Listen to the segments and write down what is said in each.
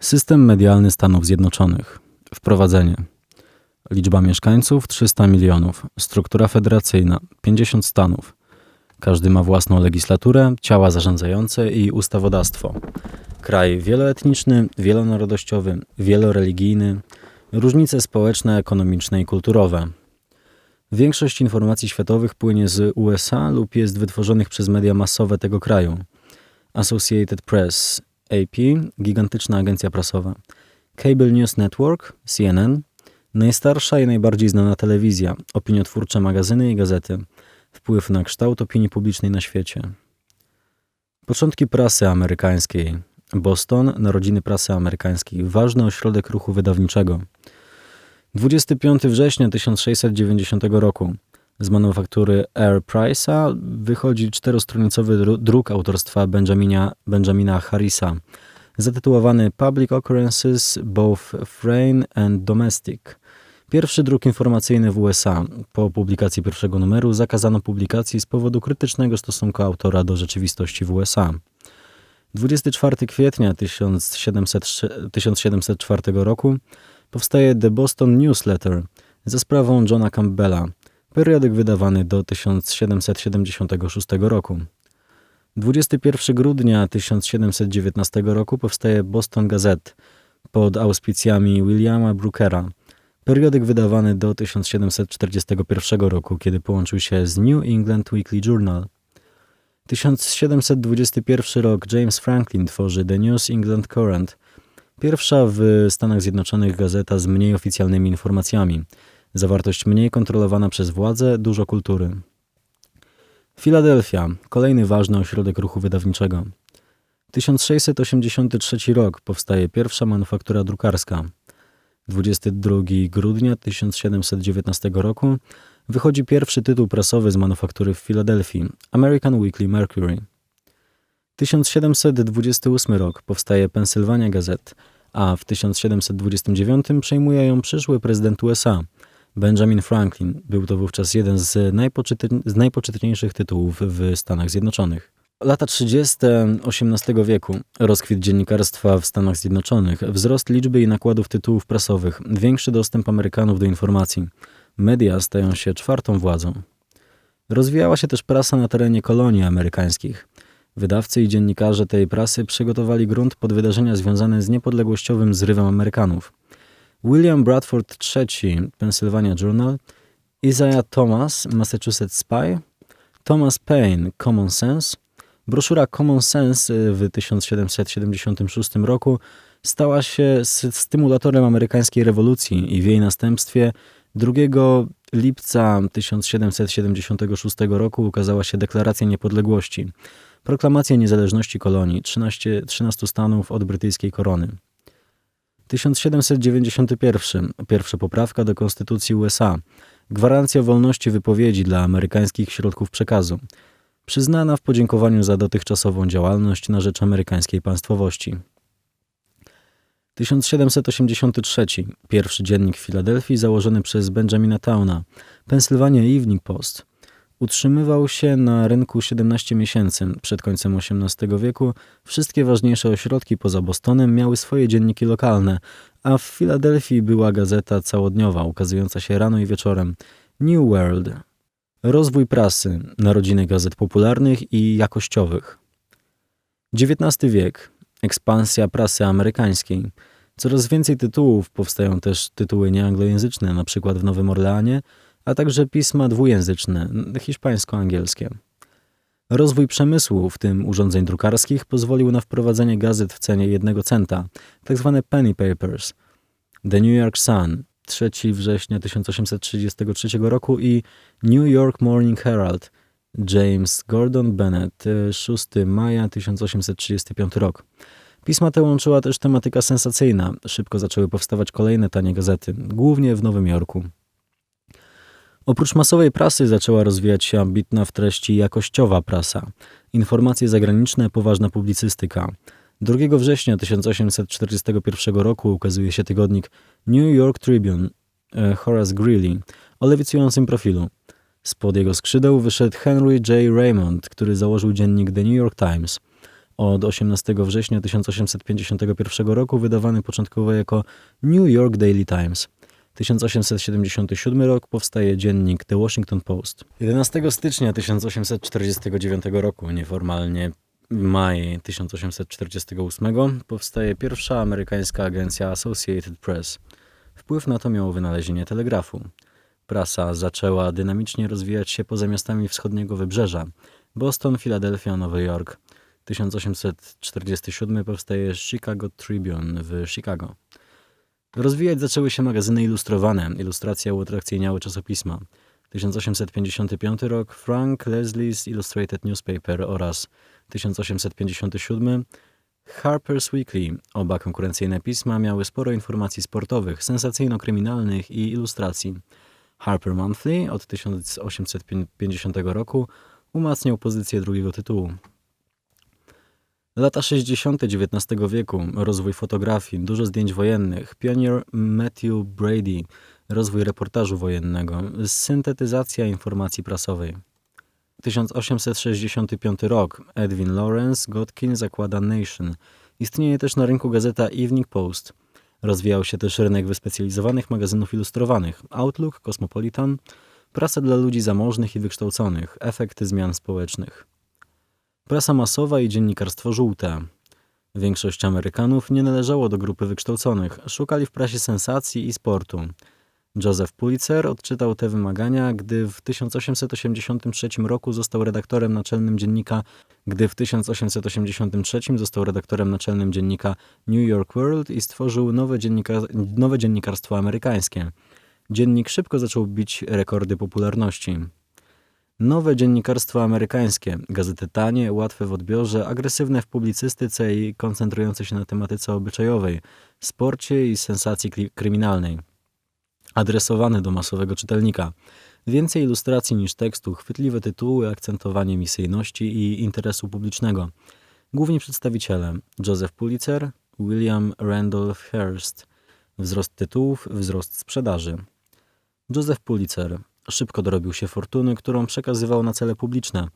System medialny Stanów Zjednoczonych. Wprowadzenie. Liczba mieszkańców 300 milionów. Struktura federacyjna 50 stanów. Każdy ma własną legislaturę, ciała zarządzające i ustawodawstwo. Kraj wieloetniczny, wielonarodowościowy, wieloreligijny, różnice społeczne, ekonomiczne i kulturowe. Większość informacji światowych płynie z USA lub jest wytworzonych przez media masowe tego kraju. Associated Press, AP, gigantyczna agencja prasowa. Cable News Network, CNN, najstarsza i najbardziej znana telewizja, opiniotwórcze magazyny i gazety. Wpływ na kształt opinii publicznej na świecie. Początki prasy amerykańskiej. Boston, narodziny prasy amerykańskiej, ważny ośrodek ruchu wydawniczego. 25 września 1690 roku. Z manufaktury Air Price'a wychodzi czterostronicowy druk autorstwa Benjamina, Benjamina Harrisa, zatytułowany Public Occurrences Both Foreign and Domestic. Pierwszy druk informacyjny w USA. Po publikacji pierwszego numeru zakazano publikacji z powodu krytycznego stosunku autora do rzeczywistości w USA. 24 kwietnia 1700, 1704 roku powstaje The Boston Newsletter za sprawą Johna Campbella, periodyk wydawany do 1776 roku. 21 grudnia 1719 roku powstaje Boston Gazette pod auspicjami Williama Brookera, periodyk wydawany do 1741 roku, kiedy połączył się z New England Weekly Journal. 1721 rok James Franklin tworzy The News England Current, pierwsza w Stanach Zjednoczonych gazeta z mniej oficjalnymi informacjami, zawartość mniej kontrolowana przez władze, dużo kultury. Filadelfia, kolejny ważny ośrodek ruchu wydawniczego. 1683 rok powstaje pierwsza manufaktura drukarska. 22 grudnia 1719 roku wychodzi pierwszy tytuł prasowy z manufaktury w Filadelfii American Weekly Mercury. 1728 rok powstaje Pennsylvania Gazette, a w 1729 przejmuje ją przyszły prezydent USA Benjamin Franklin. Był to wówczas jeden z, najpoczyty, z najpoczytniejszych tytułów w Stanach Zjednoczonych. Lata 30. XVIII wieku. Rozkwit dziennikarstwa w Stanach Zjednoczonych. Wzrost liczby i nakładów tytułów prasowych. Większy dostęp Amerykanów do informacji. Media stają się czwartą władzą. Rozwijała się też prasa na terenie kolonii amerykańskich. Wydawcy i dziennikarze tej prasy przygotowali grunt pod wydarzenia związane z niepodległościowym zrywem Amerykanów. William Bradford III, Pennsylvania Journal, Isaiah Thomas, Massachusetts Spy, Thomas Paine, Common Sense, broszura Common Sense w 1776 roku stała się stymulatorem amerykańskiej rewolucji i w jej następstwie 2 lipca 1776 roku ukazała się Deklaracja Niepodległości, proklamacja niezależności kolonii. 13, 13 stanów od brytyjskiej korony. 1791. Pierwsza poprawka do Konstytucji USA. Gwarancja wolności wypowiedzi dla amerykańskich środków przekazu. Przyznana w podziękowaniu za dotychczasową działalność na rzecz amerykańskiej państwowości. 1783. Pierwszy dziennik w Filadelfii założony przez Benjamina Towna. Pennsylvania Evening Post. Utrzymywał się na rynku 17 miesięcy. Przed końcem XVIII wieku wszystkie ważniejsze ośrodki poza Bostonem miały swoje dzienniki lokalne, a w Filadelfii była gazeta całodniowa, ukazująca się rano i wieczorem. New World. Rozwój prasy, narodziny gazet popularnych i jakościowych. XIX wiek. Ekspansja prasy amerykańskiej. Coraz więcej tytułów, powstają też tytuły nieanglojęzyczne, np. w Nowym Orleanie – a także pisma dwujęzyczne, hiszpańsko-angielskie. Rozwój przemysłu, w tym urządzeń drukarskich, pozwolił na wprowadzenie gazet w cenie jednego centa, tzw. Tak penny papers. The New York Sun, 3 września 1833 roku i New York Morning Herald, James Gordon Bennett, 6 maja 1835 rok. Pisma te łączyła też tematyka sensacyjna. Szybko zaczęły powstawać kolejne tanie gazety, głównie w Nowym Jorku. Oprócz masowej prasy zaczęła rozwijać się ambitna w treści jakościowa prasa, informacje zagraniczne, poważna publicystyka. 2 września 1841 roku ukazuje się tygodnik New York Tribune e, Horace Greeley o lewicującym profilu. Spod jego skrzydeł wyszedł Henry J. Raymond, który założył dziennik The New York Times. od 18 września 1851 roku, wydawany początkowo jako New York Daily Times. 1877 rok powstaje dziennik The Washington Post. 11 stycznia 1849 roku, nieformalnie maj 1848, powstaje pierwsza amerykańska agencja Associated Press. Wpływ na to miało wynalezienie telegrafu. Prasa zaczęła dynamicznie rozwijać się poza miastami wschodniego wybrzeża Boston, Filadelfia, Nowy Jork. 1847 powstaje Chicago Tribune w Chicago. Rozwijać zaczęły się magazyny ilustrowane, ilustracje uatrakcyjniały czasopisma. 1855 rok Frank Leslie's Illustrated Newspaper oraz 1857 Harper's Weekly. Oba konkurencyjne pisma miały sporo informacji sportowych, sensacyjno-kryminalnych i ilustracji. Harper Monthly od 1850 roku umacniał pozycję drugiego tytułu. Lata 60. XIX wieku, rozwój fotografii, dużo zdjęć wojennych, pionier Matthew Brady, rozwój reportażu wojennego, syntetyzacja informacji prasowej. 1865 rok, Edwin Lawrence Godkin zakłada Nation. Istnieje też na rynku gazeta Evening Post. Rozwijał się też rynek wyspecjalizowanych magazynów ilustrowanych, Outlook, Cosmopolitan, prasa dla ludzi zamożnych i wykształconych, efekty zmian społecznych. Prasa masowa i dziennikarstwo żółte. Większość Amerykanów nie należało do grupy wykształconych, szukali w prasie sensacji i sportu. Joseph Pulitzer odczytał te wymagania, gdy w 1883 roku został redaktorem naczelnym dziennika, gdy w 1883 został redaktorem naczelnym dziennika New York World i stworzył nowe, dziennika, nowe dziennikarstwo amerykańskie. Dziennik szybko zaczął bić rekordy popularności. Nowe dziennikarstwo amerykańskie, gazety tanie, łatwe w odbiorze, agresywne w publicystyce i koncentrujące się na tematyce obyczajowej, sporcie i sensacji kryminalnej. Adresowane do masowego czytelnika. Więcej ilustracji niż tekstu, chwytliwe tytuły, akcentowanie misyjności i interesu publicznego. Główni przedstawiciele Joseph Pulitzer, William Randolph Hearst. Wzrost tytułów, wzrost sprzedaży. Joseph Pulitzer Szybko dorobił się fortuny, którą przekazywał na cele publiczne.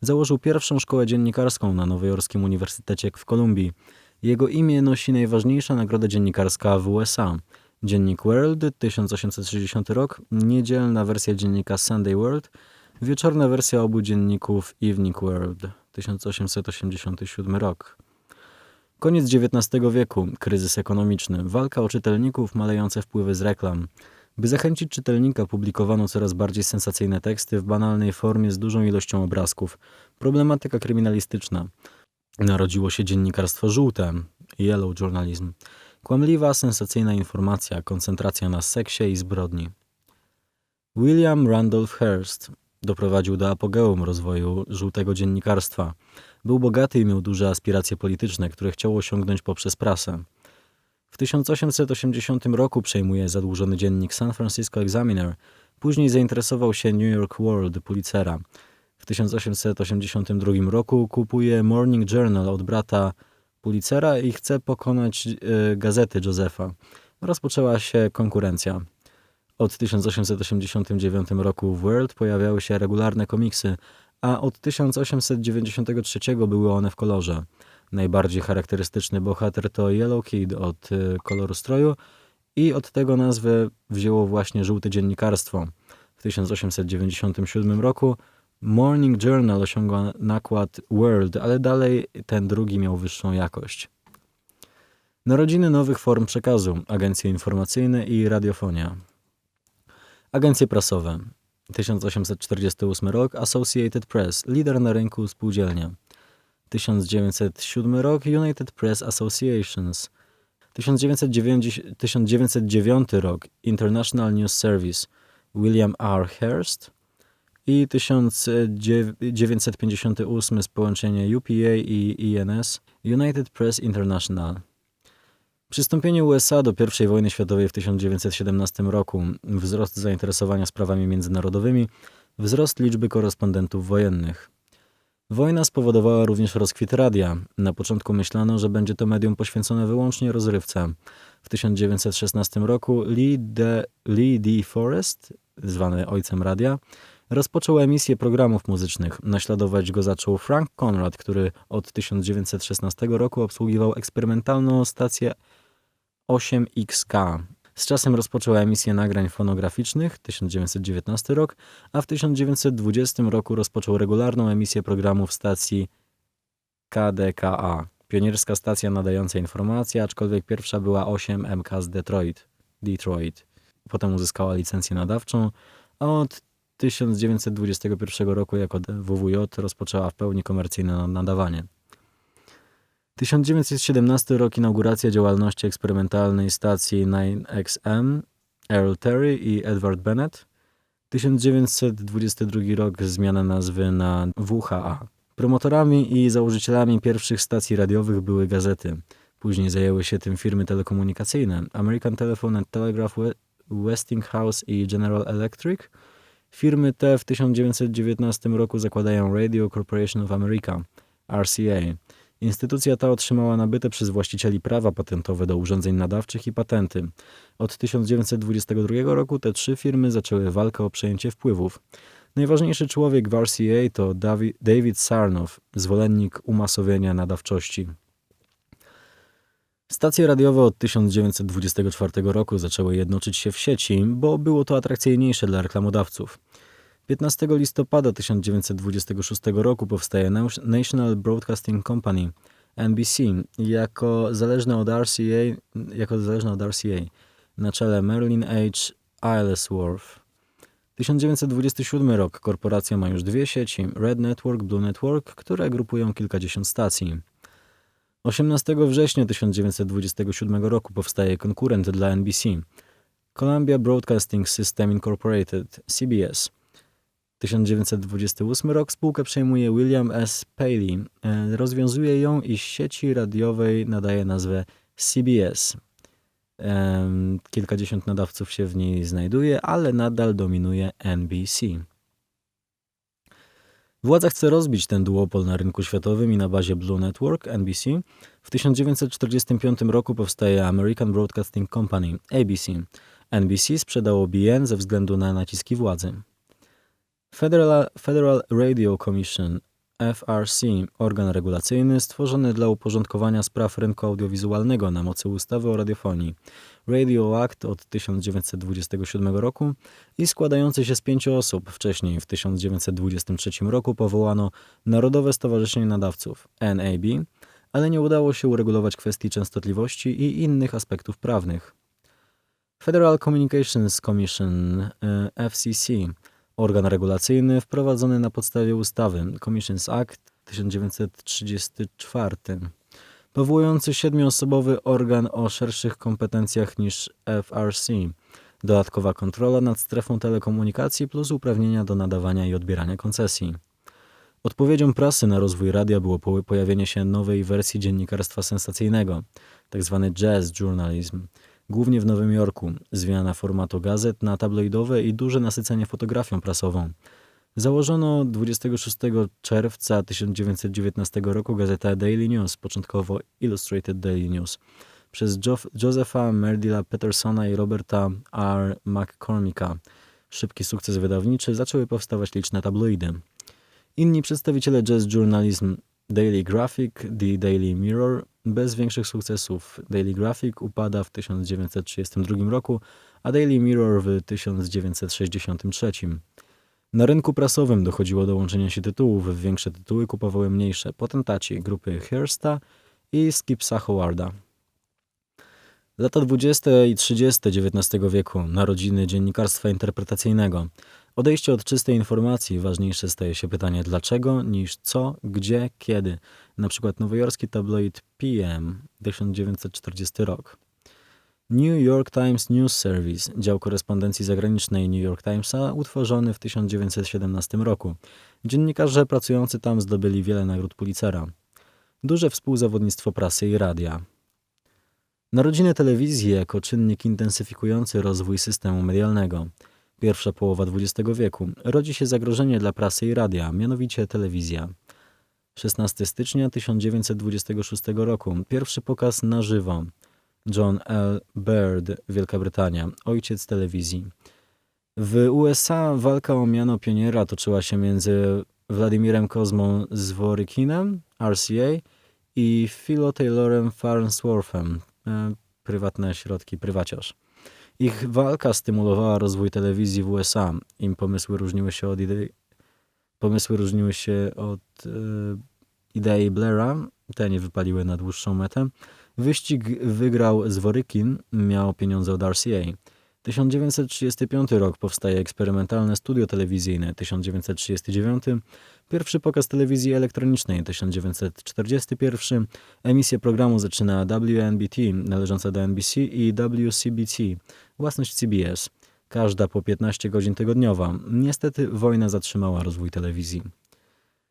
Założył pierwszą szkołę dziennikarską na Nowojorskim Uniwersytecie w Kolumbii. Jego imię nosi najważniejsza nagroda dziennikarska w USA. Dziennik World 1860 rok, niedzielna wersja dziennika Sunday World, wieczorna wersja obu dzienników Evening World 1887 rok. Koniec XIX wieku, kryzys ekonomiczny, walka o czytelników, malejące wpływy z reklam. By zachęcić czytelnika, publikowano coraz bardziej sensacyjne teksty w banalnej formie z dużą ilością obrazków. Problematyka kryminalistyczna. Narodziło się dziennikarstwo żółte, yellow journalism. Kłamliwa, sensacyjna informacja, koncentracja na seksie i zbrodni. William Randolph Hearst doprowadził do apogeum rozwoju żółtego dziennikarstwa. Był bogaty i miał duże aspiracje polityczne, które chciał osiągnąć poprzez prasę. W 1880 roku przejmuje zadłużony dziennik San Francisco Examiner. Później zainteresował się New York World Pulitzera. W 1882 roku kupuje Morning Journal od brata Pulitzera i chce pokonać y, gazety Josepha. Rozpoczęła się konkurencja. Od 1889 roku w World pojawiały się regularne komiksy, a od 1893 były one w kolorze. Najbardziej charakterystyczny bohater to Yellow Kid od y, koloru stroju i od tego nazwę wzięło właśnie żółte dziennikarstwo. W 1897 roku Morning Journal osiągła nakład World, ale dalej ten drugi miał wyższą jakość. Narodziny nowych form przekazu, agencje informacyjne i radiofonia. Agencje prasowe. 1848 rok Associated Press, lider na rynku spółdzielnia. 1907 rok United Press Associations, 1909, 1909 rok International News Service William R. Hearst i 1958 połączenie UPA i INS United Press International. Przystąpienie USA do I wojny światowej w 1917 roku, wzrost zainteresowania sprawami międzynarodowymi, wzrost liczby korespondentów wojennych. Wojna spowodowała również rozkwit radia. Na początku myślano, że będzie to medium poświęcone wyłącznie rozrywce. W 1916 roku Lee, de, Lee D. Forrest, zwany ojcem radia, Rozpoczął emisję programów muzycznych. Naśladować go zaczął Frank Conrad, który od 1916 roku obsługiwał eksperymentalną stację 8XK. Z czasem rozpoczął emisję nagrań fonograficznych 1919 rok, a w 1920 roku rozpoczął regularną emisję programów stacji KDKA. Pionierska stacja nadająca informacje, aczkolwiek pierwsza była 8MK z Detroit. Detroit. Potem uzyskała licencję nadawczą, a od 1921 roku jako WWJ rozpoczęła w pełni komercyjne nadawanie. 1917 rok inauguracja działalności eksperymentalnej stacji 9XM, Earl Terry i Edward Bennett. 1922 rok zmiana nazwy na WHA. Promotorami i założycielami pierwszych stacji radiowych były gazety. Później zajęły się tym firmy telekomunikacyjne American Telephone and Telegraph, Westinghouse i General Electric. Firmy te w 1919 roku zakładają Radio Corporation of America, RCA. Instytucja ta otrzymała nabyte przez właścicieli prawa patentowe do urządzeń nadawczych i patenty. Od 1922 roku te trzy firmy zaczęły walkę o przejęcie wpływów. Najważniejszy człowiek w RCA to David Sarnoff, zwolennik umasowienia nadawczości. Stacje radiowe od 1924 roku zaczęły jednoczyć się w sieci, bo było to atrakcyjniejsze dla reklamodawców. 15 listopada 1926 roku powstaje National Broadcasting Company NBC jako zależne od RCA, jako zależne od RCA na czele Marilyn H. Aylesworth. 1927 rok. Korporacja ma już dwie sieci, Red Network, Blue Network, które grupują kilkadziesiąt stacji. 18 września 1927 roku powstaje konkurent dla NBC, Columbia Broadcasting System Incorporated, CBS. 1928 rok spółkę przejmuje William S. Paley. E, rozwiązuje ją i sieci radiowej nadaje nazwę CBS. Kilkadziesiąt nadawców się w niej znajduje, ale nadal dominuje NBC. Władza chce rozbić ten duopol na rynku światowym i na bazie Blue Network NBC. W 1945 roku powstaje American Broadcasting Company ABC. NBC sprzedało BN ze względu na naciski władzy. Federal, Federal Radio Commission FRC, organ regulacyjny stworzony dla uporządkowania spraw rynku audiowizualnego na mocy ustawy o radiofonii, Radio Act od 1927 roku i składający się z pięciu osób. Wcześniej, w 1923 roku, powołano Narodowe Stowarzyszenie Nadawców NAB, ale nie udało się uregulować kwestii częstotliwości i innych aspektów prawnych. Federal Communications Commission e, FCC organ regulacyjny wprowadzony na podstawie ustawy Commissions Act 1934, powołujący siedmioosobowy organ o szerszych kompetencjach niż FRC, dodatkowa kontrola nad strefą telekomunikacji plus uprawnienia do nadawania i odbierania koncesji. Odpowiedzią prasy na rozwój radia było pojawienie się nowej wersji dziennikarstwa sensacyjnego, tzw. Tak jazz journalism, głównie w Nowym Jorku, zmiana formatu gazet na tabloidowe i duże nasycenie fotografią prasową. Założono 26 czerwca 1919 roku gazetę Daily News, początkowo Illustrated Daily News, przez jo Josepha Merdila Petersona i Roberta R. McCormicka. Szybki sukces wydawniczy, zaczęły powstawać liczne tabloidy. Inni przedstawiciele jazz journalism Daily Graphic, The Daily Mirror bez większych sukcesów. Daily Graphic upada w 1932 roku, a Daily Mirror w 1963. Na rynku prasowym dochodziło do łączenia się tytułów, większe tytuły kupowały mniejsze potentaci grupy Hearsta i Skipsa Howarda. Lata 20. i 30. XIX wieku, narodziny dziennikarstwa interpretacyjnego. Odejście od czystej informacji ważniejsze staje się pytanie dlaczego niż co, gdzie, kiedy. Na przykład nowojorski tabloid PM 1940 rok. New York Times News Service, dział korespondencji zagranicznej New York Timesa, utworzony w 1917 roku. Dziennikarze pracujący tam zdobyli wiele nagród Pulitzera. Duże współzawodnictwo prasy i radia. Narodziny telewizji jako czynnik intensyfikujący rozwój systemu medialnego. Pierwsza połowa XX wieku. Rodzi się zagrożenie dla prasy i radia, mianowicie telewizja. 16 stycznia 1926 roku. Pierwszy pokaz na żywo. John L. Baird, Wielka Brytania, ojciec telewizji. W USA walka o miano pioniera toczyła się między Władimirem Kozmą Zworykinem, RCA, i Philo Taylorem Farnsworthem, e, prywatne środki, prywaciarz. Ich walka stymulowała rozwój telewizji w USA. Im pomysły różniły się od idei, pomysły różniły się od e, idei Blaira, te nie wypaliły na dłuższą metę. Wyścig wygrał Zworykin, miał pieniądze od RCA. 1935 rok powstaje eksperymentalne studio telewizyjne. 1939 pierwszy pokaz telewizji elektronicznej. 1941 emisję programu zaczyna WNBT należąca do NBC i WCBT, własność CBS. Każda po 15 godzin tygodniowa. Niestety wojna zatrzymała rozwój telewizji.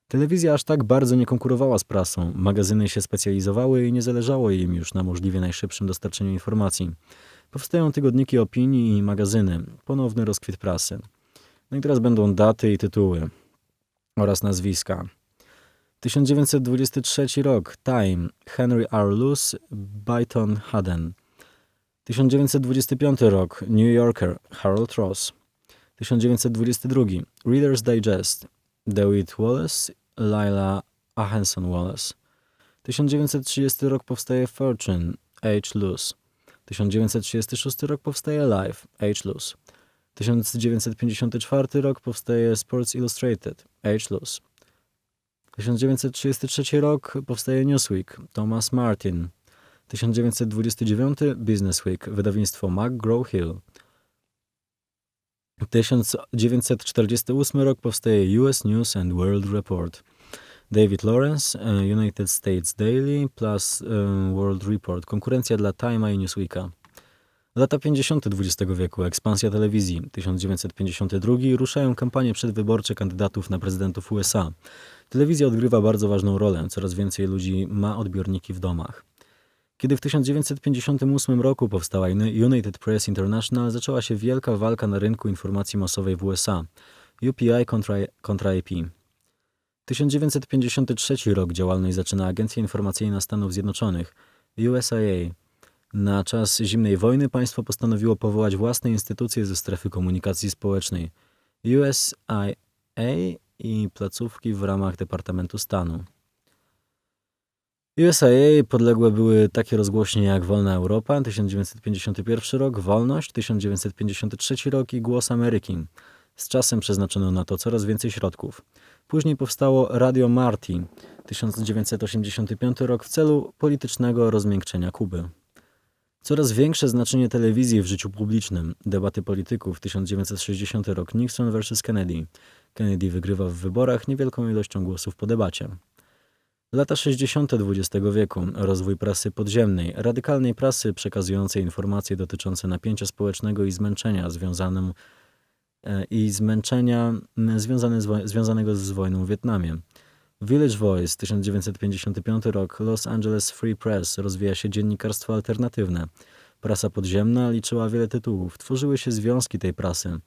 Telewizja aż tak bardzo nie konkurowała z prasą. Magazyny się specjalizowały i nie zależało im już na możliwie najszybszym dostarczeniu informacji. Powstają tygodniki opinii i magazyny. Ponowny rozkwit prasy. No i teraz będą daty i tytuły oraz nazwiska. 1923 rok. Time. Henry R. Luce, Byton Haden. 1925 rok. New Yorker. Harold Ross. 1922. Reader's Digest. David Wallace, Lila Ahenson Wallace. 1930 rok powstaje Fortune. H. Luce. 1936 rok powstaje Life. Luce. 1954 rok powstaje Sports Illustrated. Luce. 1933 rok powstaje Newsweek, Thomas Martin. 1929 Business Week, wydawnictwo McGraw-Hill. 1948 rok powstaje US News and World Report. David Lawrence, e, United States Daily plus e, World Report. Konkurencja dla Time'a i Newsweeka. Lata 50. XX wieku, ekspansja telewizji. 1952 ruszają kampanie przedwyborcze kandydatów na prezydentów USA. Telewizja odgrywa bardzo ważną rolę, coraz więcej ludzi ma odbiorniki w domach. Kiedy w 1958 roku powstała United Press International, zaczęła się wielka walka na rynku informacji masowej w USA. UPI kontra, kontra AP. 1953 rok działalność zaczyna Agencja Informacyjna Stanów Zjednoczonych, USIA. Na czas zimnej wojny państwo postanowiło powołać własne instytucje ze strefy komunikacji społecznej, USIA i placówki w ramach Departamentu Stanu. USIA podległe były takie rozgłośnie jak Wolna Europa 1951 rok, Wolność 1953 rok i Głos Ameryki. Z czasem przeznaczono na to coraz więcej środków. Później powstało Radio Marti 1985 rok w celu politycznego rozmiękczenia Kuby. Coraz większe znaczenie telewizji w życiu publicznym. Debaty polityków 1960 rok Nixon vs Kennedy. Kennedy wygrywa w wyborach niewielką ilością głosów po debacie. Lata 60. XX wieku. Rozwój prasy podziemnej, radykalnej prasy przekazującej informacje dotyczące napięcia społecznego i zmęczenia związanym i zmęczenia związane z, związanego z wojną w Wietnamie. Village Voice, 1955 rok, Los Angeles Free Press, rozwija się dziennikarstwo alternatywne. Prasa podziemna liczyła wiele tytułów, tworzyły się związki tej prasy.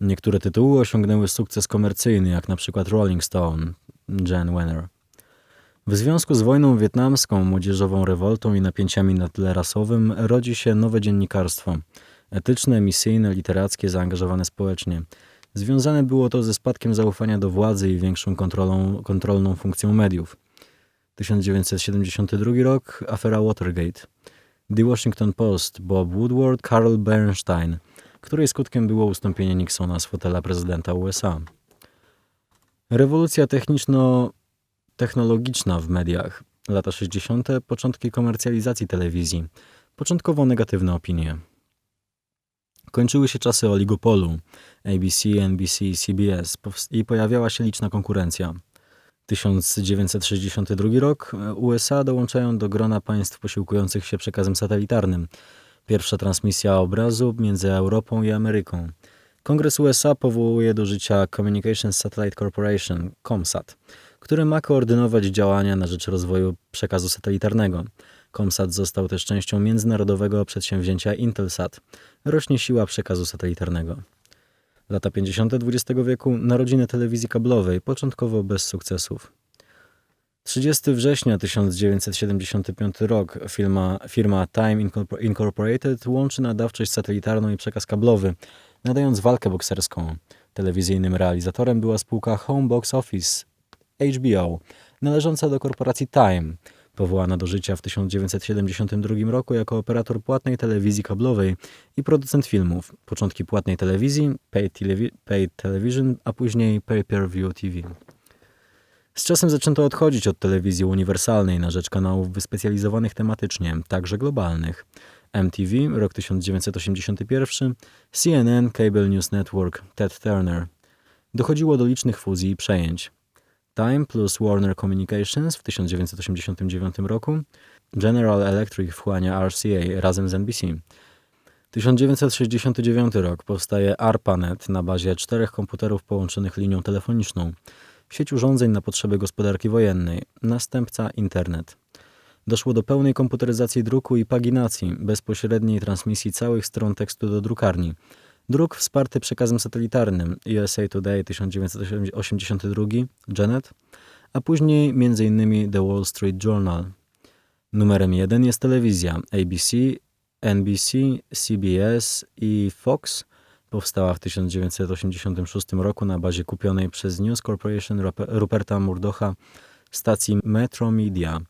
Niektóre tytuły osiągnęły sukces komercyjny, jak na przykład Rolling Stone, Jan Wenner. W związku z wojną wietnamską, młodzieżową rewoltą i napięciami na tle rasowym rodzi się nowe dziennikarstwo – etyczne, misyjne, literackie, zaangażowane społecznie. Związane było to ze spadkiem zaufania do władzy i większą kontrolą, kontrolną funkcją mediów. 1972 rok, afera Watergate. The Washington Post, Bob Woodward, Carl Bernstein, której skutkiem było ustąpienie Nixona z fotela prezydenta USA. Rewolucja techniczno-technologiczna w mediach. Lata 60. początki komercjalizacji telewizji. Początkowo negatywne opinie. Kończyły się czasy oligopolu ABC, NBC, CBS i pojawiała się liczna konkurencja. 1962 rok USA dołączają do grona państw posiłkujących się przekazem satelitarnym. Pierwsza transmisja obrazu między Europą i Ameryką. Kongres USA powołuje do życia Communications Satellite Corporation, COMSAT, który ma koordynować działania na rzecz rozwoju przekazu satelitarnego. COMSAT został też częścią międzynarodowego przedsięwzięcia Intelsat. Rośnie siła przekazu satelitarnego. Lata 50. XX wieku narodziny telewizji kablowej, początkowo bez sukcesów. 30 września 1975 rok firma, firma Time Incorporated łączy nadawczość satelitarną i przekaz kablowy. nadając walkę bokserską. Telewizyjnym realizatorem była spółka Home Box Office HBO, należąca do korporacji Time, powołana do życia w 1972 roku jako operator płatnej telewizji kablowej i producent filmów. Początki płatnej telewizji, pay, televi- pay television, a później pay-per-view TV. Z czasem zaczęto odchodzić od telewizji uniwersalnej na rzecz kanałów wyspecjalizowanych tematycznie, także globalnych. MTV, rok 1981, CNN, Cable News Network, Ted Turner. Dochodziło do licznych fuzji i przejęć. Time plus Warner Communications w 1989 roku, General Electric wchłania RCA razem z NBC. 1969 rok powstaje ARPANET na bazie czterech komputerów połączonych linią telefoniczną. Sieć urządzeń na potrzeby gospodarki wojennej, następca internet. Doszło do pełnej komputeryzacji druku i paginacji, bezpośredniej transmisji całych stron tekstu do drukarni. Druk wsparty przekazem satelitarnym USA Today 1982, Janet, a później m.in. The Wall Street Journal. Numerem jeden jest telewizja ABC, NBC, CBS i Fox. Powstała w 1986 roku na bazie kupionej przez News Corporation Rupe- Ruperta Murdocha stacji Metro Media.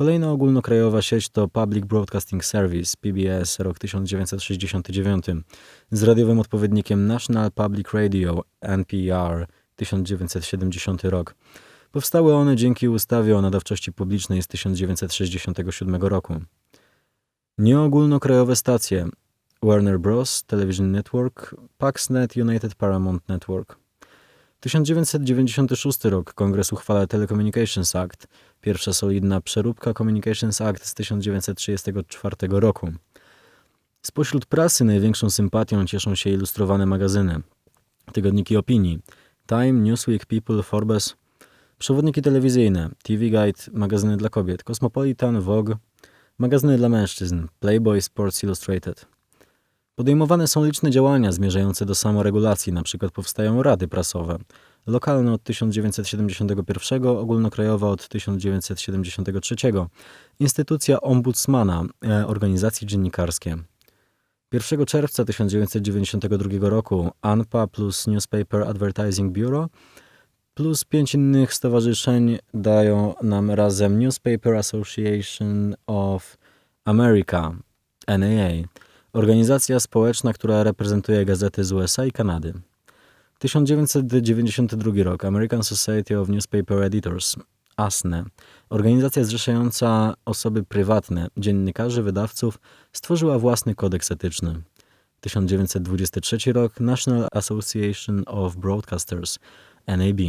Kolejna ogólnokrajowa sieć to Public Broadcasting Service, PBS, rok 1969, z radiowym odpowiednikiem National Public Radio, NPR, 1970 rok. Powstały one dzięki ustawie o nadawczości publicznej z 1967 roku. Nieogólnokrajowe stacje Warner Bros. Television Network, Paxnet United Paramount Network. 1996 rok Kongres uchwala Telecommunications Act, pierwsza solidna przeróbka Communications Act z 1934 roku. Spośród prasy największą sympatią cieszą się ilustrowane magazyny. Tygodniki opinii Time, Newsweek, People, Forbes, przewodniki telewizyjne, TV Guide, magazyny dla kobiet, Cosmopolitan, Vogue, magazyny dla mężczyzn, Playboy, Sports Illustrated. Podejmowane są liczne działania zmierzające do samoregulacji, np. powstają rady prasowe. Lokalne od 1971, ogólnokrajowa od 1973, instytucja ombudsmana, e, organizacje dziennikarskie. 1 czerwca 1992 roku ANPA plus Newspaper Advertising Bureau plus pięć innych stowarzyszeń dają nam razem Newspaper Association of America, NAA, organizacja społeczna, która reprezentuje gazety z USA i Kanady. 1992 rok American Society of Newspaper Editors, ASNE, organizacja zrzeszająca osoby prywatne, dziennikarzy, wydawców, stworzyła własny kodeks etyczny. 1923 rok National Association of Broadcasters, NAB.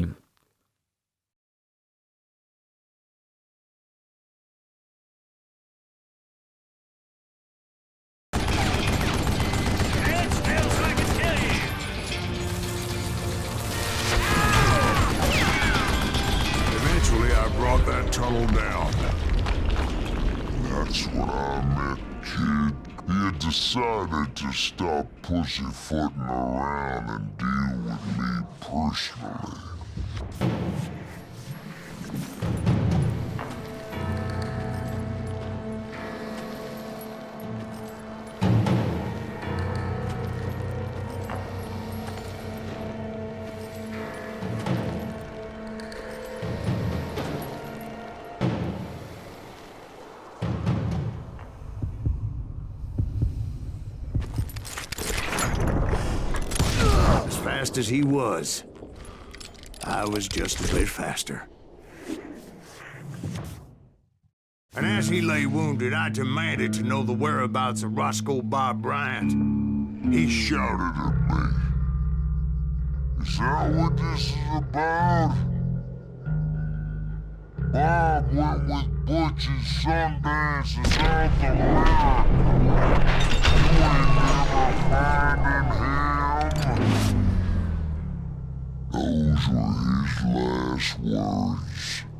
Decided to stop pussyfooting around and deal with me personally. Fast as he was, I was just a bit faster. And as he lay wounded, I demanded to know the whereabouts of Roscoe Bob Bryant. He shouted at me. Is that what this is about? Bob went with Butch and Sundance to South America. You ain't never finding him. Those were his last words.